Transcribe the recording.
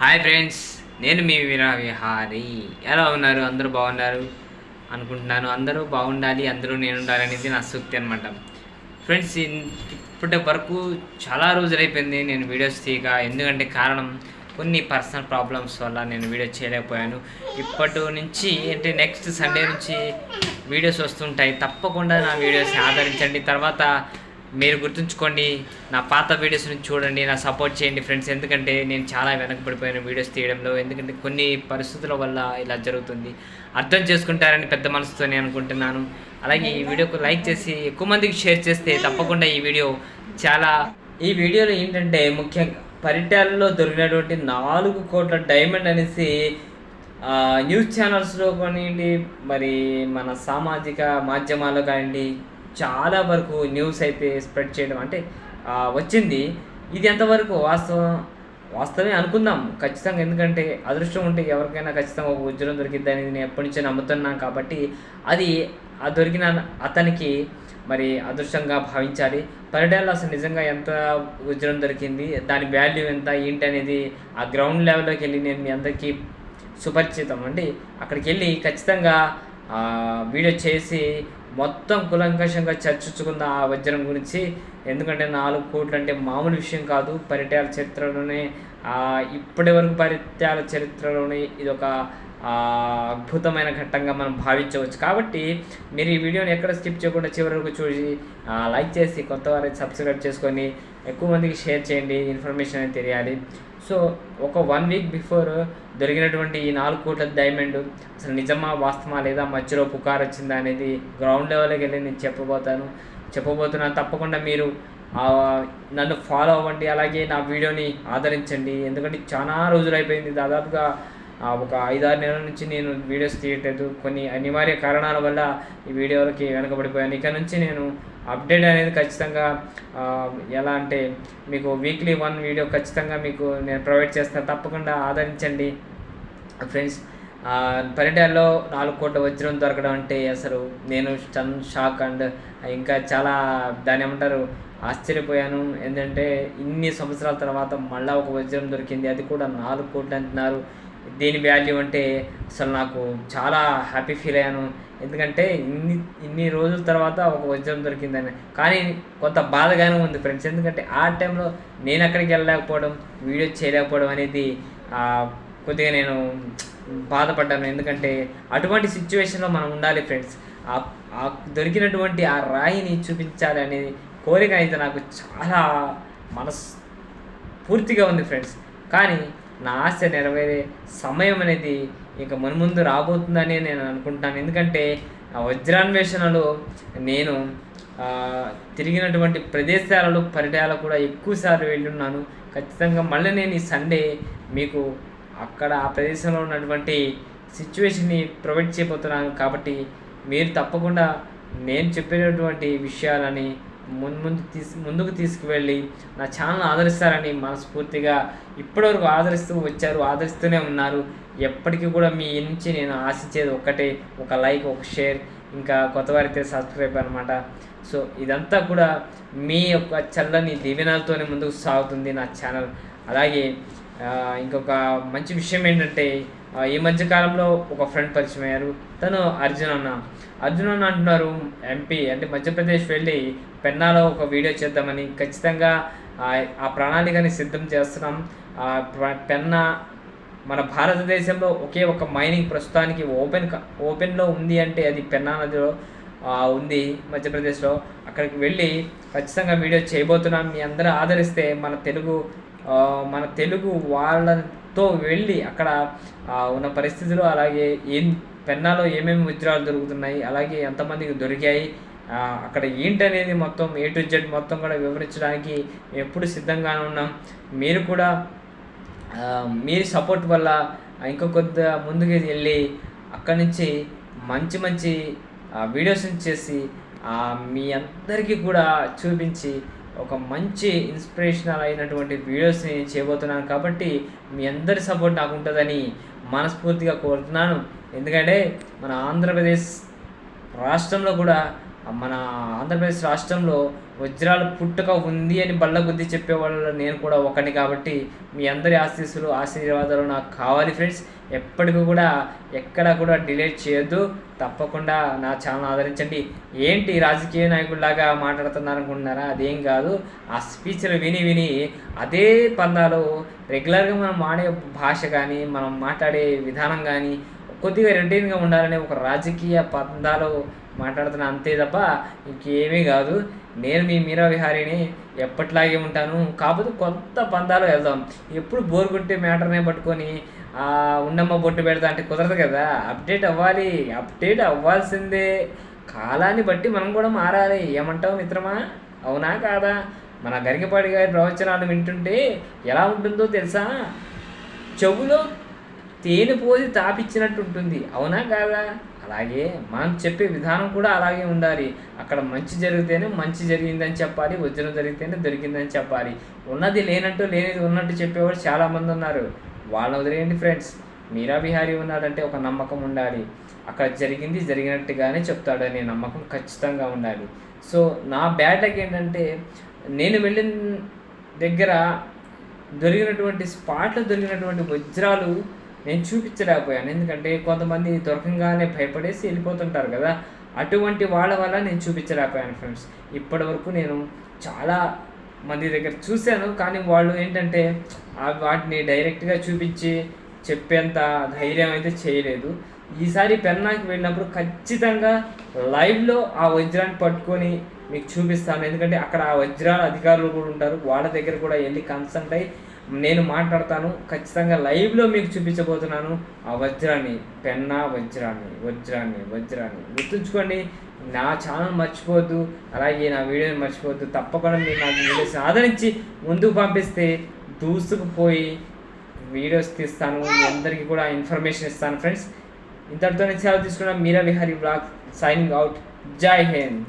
Hi friends నేను మీ వీరా విహారి ఎలా ఉన్నారు? అందరూ బాగున్నారు? అనుకుంటున్నాను అందరూ బాగుండాలి అందరూ నేను ఉండాలనేది నా సూక్తి అనమాట ఫ్రెండ్స్ ఇప్పటి వరకు చాలా రోజులు అయిపోయింది నేను వీడియోస్ తీయక. ఎందుకంటే కారణం కొన్ని పర్సనల్ ప్రాబ్లమ్స్ వల్ల నేను వీడియో చేయలేకపోయాను. ఇప్పటి నుంచి అంటే నెక్స్ట్ సండే నుంచి వీడియోస్ వస్తుంటాయి. తప్పకుండా నా వీడియోస్ని ఆదరించండి. తర్వాత మీరు గుర్తుంచుకోండి నా పాత వీడియోస్ని చూడండి నా సపోర్ట్ చేయండి ఫ్రెండ్స్ ఎందుకంటే నేను చాలా వెనకబడిపోయాను వీడియోస్ తీయడంలో. ఎందుకంటే కొన్ని పరిస్థితుల వల్ల ఇలా జరుగుతుంది. అర్థం చేసుకుంటారని పెద్ద మనసుతో నేను అనుకుంటున్నాను. అలాగే ఈ వీడియోకు లైక్ చేసి ఎక్కువ మందికి షేర్ చేస్తే తప్పకుండా ఈ వీడియో చాలా ఈ వీడియోలో ఏంటంటే ముఖ్యంగా పరిటాలలో దొరికినటువంటి నాలుగు కోట్ల డైమండ్ అనేసి న్యూస్ ఛానల్స్లో కానివ్వండి మరి మన సామాజిక మాధ్యమాల్లో కానివ్వండి చాలా వరకు న్యూస్ అయితే స్ప్రెడ్ చేయడం అంటే వచ్చింది. ఇది ఎంతవరకు వాస్తవం? వాస్తవమే అనుకుందాం. ఖచ్చితంగా ఎందుకంటే అదృష్టం ఉంటే ఎవరికైనా ఖచ్చితంగా ఒక ఉద్యోగం దొరికిద్ది అనేది నేను ఎప్పటి నుంచో నమ్ముతున్నాను కాబట్టి అది ఆ దొరికిన అతనికి మరి అదృష్టంగా భావించాలి. పర్యటనలో అసలు నిజంగా ఎంత ఉద్యోగం దొరికింది? దాని వాల్యూ ఎంత? ఏంటి అనేది ఆ గ్రౌండ్ లెవెల్లోకి వెళ్ళి నేను మీ అందరికీ సుపరిచితం అండి. అక్కడికి వెళ్ళి ఖచ్చితంగా వీడియో చేసి మొత్తం కులంకషంగా చర్చించుకున్న ఆ వజ్రం గురించి. ఎందుకంటే నాలుగు కోట్లు అంటే మామూలు విషయం కాదు. పరిటాల చరిత్రలోనే ఇప్పటి వరకు పరిత్యాల చరిత్రలోనే ఇది ఒక అద్భుతమైన ఘట్టంగా మనం భావించవచ్చు. కాబట్టి మీరు ఈ వీడియోని ఎక్కడ స్కిప్ చేయకుండా చివరి వరకు చూసి లైక్ చేసి కొత్త వారి సబ్స్క్రైబ్ చేసుకొని ఎక్కువ మందికి షేర్ చేయండి. ఇన్ఫర్మేషన్ అనేది తెలియాలి. సో ఒక వన్ వీక్ బిఫోర్ దొరికినటువంటి ఈ నాలుగు కోట్ల డైమండ్ అసలు నిజమా వాస్తవమా లేదా మధ్యలో పుకార్ వచ్చిందా అనేది గ్రౌండ్ లెవెల్కి వెళ్ళి నేను చెప్పబోతాను. చెప్పబోతున్నాను తప్పకుండా మీరు నన్ను ఫాలో అవ్వండి అలాగే నా వీడియోని ఆదరించండి. ఎందుకంటే చాలా రోజులు అయిపోయింది. దాదాపుగా ఒక ఐదారు నెలల నుంచి నేను వీడియోస్ తీయట్లేదు. కొన్ని అనివార్య కారణాల వల్ల ఈ వీడియోలకి వెనకబడిపోయాను. ఇక నుంచి నేను అప్డేట్ అనేది ఖచ్చితంగా ఎలా అంటే మీకు వీక్లీ వన్ వీడియో ఖచ్చితంగా మీకు నేను ప్రొవైడ్ చేస్తాను. తప్పకుండా ఆదరించండి. ఫ్రెండ్స్ పర్యటనలో నాలుగు కోట్ల వజ్రం దొరకడం అంటే అసలు నేను స్టన్ షాక్ అండ్ ఇంకా చాలా దాని ఏమంటారు ఆశ్చర్యపోయాను. ఎందుకంటే ఇన్ని సంవత్సరాల తర్వాత మళ్ళీ ఒక వజ్రం దొరికింది. అది కూడా నాలుగు కోట్లు అంటున్నారు. దీని వాల్యూ అంటే అసలు నాకు చాలా హ్యాపీ ఫీల్ అయ్యాను. ఎందుకంటే ఇన్ని ఇన్ని రోజుల తర్వాత ఒక వజ్రం దొరికిందని. కానీ కొంత బాధగానే ఉంది ఫ్రెండ్స్ ఎందుకంటే ఆ టైంలో నేను అక్కడికి వెళ్ళలేకపోవడం వీడియో చేయలేకపోవడం అనేది కొద్దిగా నేను బాధపడ్డాను. ఎందుకంటే అటువంటి సిచ్యువేషన్లో మనం ఉండాలి ఫ్రెండ్స్ ఆ ఆ దొరికినటువంటి ఆ రాయిని చూపించాలి అనే కోరిక అయితే నాకు చాలా మనస్ పూర్తిగా ఉంది ఫ్రెండ్స్ కానీ నా ఆశ నెరవేరే సమయం అనేది ఇక మున్ముందు రాబోతుందని నేను అనుకుంటాను. ఎందుకంటే ఆ వజ్రాన్వేషణలో నేను తిరిగినటువంటి ప్రదేశాలలో పరిటాలు కూడా ఎక్కువసార్లు వెళ్ళున్నాను. ఖచ్చితంగా మళ్ళీ నేను ఈ సండే మీకు అక్కడ ఆ ప్రదేశంలో ఉన్నటువంటి సిచ్యువేషన్ని ప్రొవైడ్ చేయబోతున్నాను. కాబట్టి మీరు తప్పకుండా నేను చెప్పినటువంటి విషయాలని ముందు ముందు తీసు ముందుకు తీసుకువెళ్ళి నా ఛానల్ ఆదరిస్తారని మనస్ఫూర్తిగా ఇప్పటివరకు ఆదరిస్తూ వచ్చారు ఆదరిస్తూనే ఉన్నారు. ఎప్పటికీ కూడా మీ నుంచి నేను ఆశించేది ఒక్కటే ఒక లైక్ ఒక షేర్ ఇంకా కొత్తవారైతే సబ్స్క్రైబ్ అనమాట. సో ఇదంతా కూడా మీ యొక్క చల్లని దీవెనలతోనే ముందుకు సాగుతుంది నా ఛానల్. అలాగే ఇంకొక మంచి విషయం ఏంటంటే ఈ మధ్య కాలంలో ఒక ఫ్రెండ్ పరిచయం అయ్యారు. తను అర్జున్ అన్న. అర్జున్ అన్న అంటున్నారు ఎంపీ అంటే మధ్యప్రదేశ్ వెళ్ళి పెన్నాలో ఒక వీడియో చేద్దామని. ఖచ్చితంగా ఆ, ప్రణాళికని సిద్ధం చేస్తున్నాం. ఆ, పెన్నా మన భారతదేశంలో ఒకే ఒక మైనింగ్ ప్రస్తుతానికి ఓపెన్ ఓపెన్లో ఉంది అంటే అది పెన్నా నదిలో ఉంది మధ్యప్రదేశ్లో. అక్కడికి వెళ్ళి ఖచ్చితంగా వీడియో చేయబోతున్నాం. మీ అందరూ ఆదరిస్తే మన తెలుగు మన తెలుగు వాళ్ళతో వెళ్ళి అక్కడ ఉన్న పరిస్థితులు అలాగే ఏం పెన్నాలో ఏమేమి వజ్రాలు దొరుకుతున్నాయి అలాగే ఎంతమందికి దొరికాయి అక్కడ ఏంటనేది మొత్తం ఏ టు జెడ్ మొత్తం కూడా వివరించడానికి ఎప్పుడు సిద్ధంగానే ఉన్నాం. మీరు కూడా మీరు మీ సపోర్ట్ వల్ల ఇంకా కొంత ముందుకు వెళ్ళి అక్కడి నుంచి మంచి మంచి వీడియోస్ని చేసి మీ అందరికీ కూడా చూపించి ఒక మంచి ఇన్స్పిరేషనల్ అయినటువంటి వీడియోస్ని చేయబోతున్నాను కాబట్టి మీ అందరి సపోర్ట్ నాకు ఉంటుందని మనస్ఫూర్తిగా కోరుతున్నాను. ఎందుకంటే మన ఆంధ్రప్రదేశ్ రాష్ట్రంలో కూడా మన ఆంధ్రప్రదేశ్ రాష్ట్రంలో వజ్రాలు పుట్టుక ఉంది అని బల్ల బుద్ధి చెప్పేవాళ్ళు నేను కూడా ఒకని కాబట్టి మీ అందరి ఆశీస్సులు ఆశీర్వాదాలు నాకు కావాలి ఫ్రెండ్స్. ఎప్పటికీ కూడా ఎక్కడ కూడా డిలేట్ చేయొద్దు. తప్పకుండా నా ఛానల్ ఆదరించండి. ఏంటి రాజకీయ నాయకుల్లాగా మాట్లాడుతున్నారు అనుకుంటున్నారా అదేం కాదు. ఆ స్పీచ్లు విని విని అదే పందాలు రెగ్యులర్గా మనం మాడే భాష కానీ మనం మాట్లాడే విధానం కానీ కొద్దిగా రొటీన్గా ఉండాలనే ఒక రాజకీయ పందాలు మాట్లాడుతున్నా అంతే తప్ప ఇంకేమీ కాదు. నేను మీ మీరా విహారిని ఎప్పట్లాగే ఉంటాను. కాకపోతే కొత్త పందాలు వెళ్దాం. ఎప్పుడు బోర్ కొట్టే మ్యాటర్నే పట్టుకొని ఉండమ్మ బొట్టు పెడతా అంటే కుదరదు కదా. అప్డేట్ అవ్వాలి. అప్డేట్ అవ్వాల్సిందే. కాలాన్ని బట్టి మనం కూడా మారాలి. ఏమంటావు మిత్రమా? అవునా కాదా? మన గరికపాడి గారి ప్రవచనాలు వింటుంటే ఎలా ఉంటుందో తెలుసా? చెవులో తేనె పోసి తాపిచ్చినట్టు ఉంటుంది. అవునా కాదా? అలాగే మనం చెప్పే విధానం కూడా అలాగే ఉండాలి. అక్కడ మంచి జరిగితేనే మంచి జరిగిందని చెప్పాలి వజ్రం జరిగితేనే దొరికిందని చెప్పాలి. ఉన్నది లేనట్టు లేనిది ఉన్నట్టు చెప్పేవాళ్ళు చాలామంది ఉన్నారు. వాళ్ళని వదిలేయండి ఫ్రెండ్స్. మీరా బిహారీ ఉన్నాడంటే ఒక నమ్మకం ఉండాలి. అక్కడ జరిగింది జరిగినట్టుగానే చెప్తాడనే నమ్మకం ఖచ్చితంగా ఉండాలి. సో నా బ్యాడ్ లక్ ఏంటంటే నేను వెళ్ళిన దగ్గర దొరికినటువంటి స్పాట్లో దొరికినటువంటి వజ్రాలు నేను చూపించలేకపోయాను. ఎందుకంటే కొంతమంది దొరకంగానే భయపడేసి వెళ్ళిపోతుంటారు కదా. అటువంటి వాళ్ళ వల్ల నేను చూపించలేకపోయాను ఫ్రెండ్స్. ఇప్పటి వరకు నేను చాలా మంది దగ్గర చూశాను. కానీ వాళ్ళు ఏంటంటే ఆ వాటిని డైరెక్ట్గా చూపించి చెప్పేంత ధైర్యం అయితే చేయలేదు. ఈసారి పెన్నాకి వెళ్ళినప్పుడు ఖచ్చితంగా లైవ్లో ఆ వజ్రాన్ని పట్టుకొని మీకు చూపిస్తాను. ఎందుకంటే అక్కడ ఆ వజ్రాల అధికారులు కూడా ఉంటారు. వాళ్ళ దగ్గర కూడా వెళ్ళి కన్సల్ట్ అయ్యి నేను మాట్లాడతాను. ఖచ్చితంగా లైవ్లో మీకు చూపించబోతున్నాను. ఆ వజ్రాన్ని పెన్నా వజ్రాన్ని వజ్రాన్ని వజ్రాన్ని. గుర్తుంచుకోండి నా ఛానల్ మర్చిపోవద్దు. అలాగే నా వీడియోని మర్చిపోవద్దు. తప్పకుండా మీరు నాకు వీడియోస్ ఆదరించి ముందుకు పంపిస్తే దూసుకుపోయి వీడియోస్ తీస్తాను. మీ అందరికీ కూడా ఇన్ఫర్మేషన్ ఇస్తాను ఫ్రెండ్స్ ఇంతటితోనే సెలవు తీసుకున్నాం. Meera Vihari blog signing out Jai Hind.